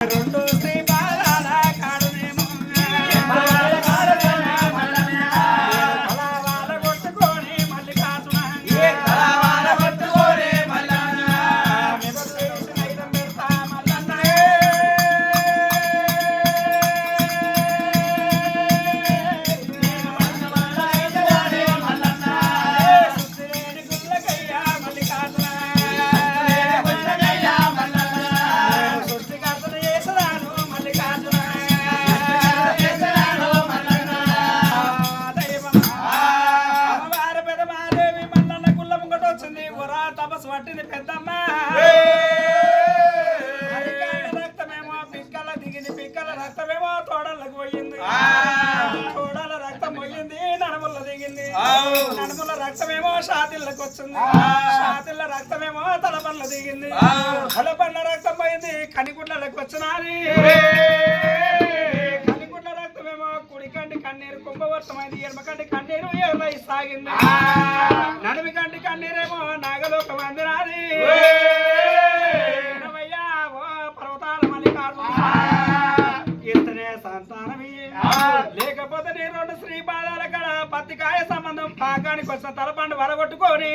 రెండు ఉరా తపస్సు పట్టింది పెద్దమ్మ రక్తమేమో పిక్కల దిగింది పిక్కల రక్తమేమో తోడలకు పోయింది. తోడల రక్తం పోయింది నడుముల దిగింది. నడుముల రక్తమేమో షాతిళ్ళకి వచ్చింది. షాతిళ్ళ రక్తమేమో తలపండ్ల దిగింది. తలపండ్ల రక్తం పోయింది కనిగుడ్లకు వచ్చినది. కన్నీరు కుంభవర్షమైంది ఎడమకంటి కన్నీరు ఏమై సాగింది. నడిమి కంటి కన్నీరేమో నాగలోక మల్లికార్జున ఇతనే సంతానమి. లేకపోతే నీ రెండు శ్రీ పాదాల కడ పత్తికాయ సంబంధం పాకానికి వచ్చిన తలపండు వరగొట్టుకొని